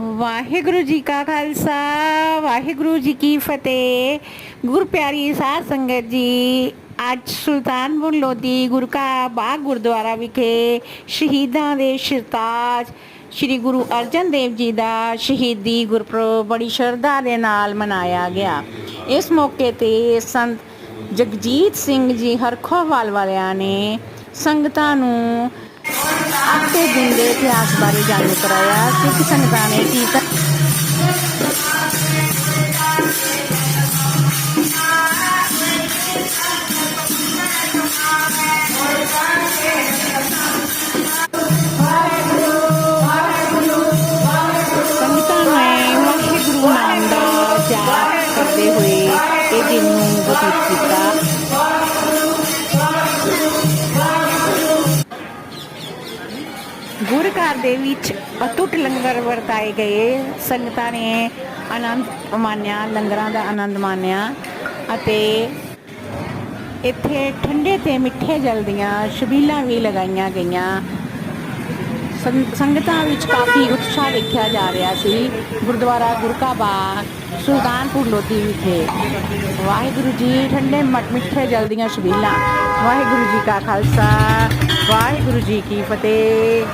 ਵਾਹਿਗੁਰੂ ਜੀ ਕਾ ਖਾਲਸਾ, ਵਾਹਿਗੁਰੂ ਜੀ ਕੀ ਫਤਿਹ। ਗੁਰ ਪਿਆਰੀ ਸਾਧ ਸੰਗਤ ਜੀ, ਅੱਜ ਸੁਲਤਾਨਪੁਰ ਲੋਧੀ ਗੁਰੂ ਕਾ ਬਾਗ ਗੁਰਦੁਆਰਾ ਵਿਖੇ ਸ਼ਹੀਦਾਂ ਦੇ ਸ਼ਰਤਾਜ ਸ੍ਰੀ ਗੁਰੂ ਅਰਜਨ ਦੇਵ ਜੀ ਦਾ ਸ਼ਹੀਦੀ ਗੁਰਪੁਰਬ ਬੜੀ ਸ਼ਰਧਾ ਦੇ ਨਾਲ ਮਨਾਇਆ ਗਿਆ। ਇਸ ਮੌਕੇ ਤੇ ਸੰਤ ਜਗਜੀਤ ਸਿੰਘ ਜੀ ਹਰਖੋਵਾਲ ਵਾਲਿਆਂ ਨੇ ਸੰਗਤਾਂ ਨੂੰ ਅੱਜ ਦਿਨ ਦੇ ਇਤਿਹਾਸ ਬਾਰੇ ਜਾਣੂ ਕਰਾਇਆ ਸਿੱਖ ਸੰਗਤਾਂ ਨੇ ਕੀਰਤਨ ਸੰਗਤਾਂ ਨੇ ਵਾਹਿਗੁਰੂ ਨਾਮ ਦਾ ਜਾਪ ਕਰਦੇ ਹੋਏ ਇਹ ਦਿਨ ਨੂੰ ਬਤੀਤ ਕੀਤਾ। ਗੁਰ ਘਰ ਦੇ ਵਿੱਚ ਅਤੁੱਟ ਲੰਗਰ ਵਰਤਾਏ ਗਏ। ਸੰਗਤਾਂ ਨੇ ਆਨੰਦ ਮਾਣਿਆ, ਲੰਗਰਾਂ ਦਾ ਆਨੰਦ ਮਾਣਿਆ ਅਤੇ ਇੱਥੇ ਠੰਡੇ ਤੇ ਮਿੱਠੇ ਜਲ ਦੀਆਂ ਛਬੀਲਾਂ ਵੀ ਲਗਾਈਆਂ ਗਈਆਂ। ਸੰਗਤਾਂ ਵਿੱਚ ਕਾਫੀ ਉਤਸ਼ਾਹ ਦੇਖਿਆ ਜਾ ਰਿਹਾ ਸੀ। ਗੁਰਦੁਆਰਾ ਗੁਰਕਾਬਾ, ਸੁਲਤਾਨਪੁਰ ਲੋਧੀ ਵਿਖੇ। ਵਾਹਿਗੁਰੂ ਜੀ ਠੰਡੇ ਮ- ਮਿੱਠੇ ਜਲ ਦੀਆਂ ਛਬੀਲਾਂ ਵਾਹਿਗੁਰੂ ਜੀ ਕਾ ਖਾਲਸਾ, ਵਾਹਿਗੁਰੂ ਜੀ ਕੀ ਫਤਿਹ।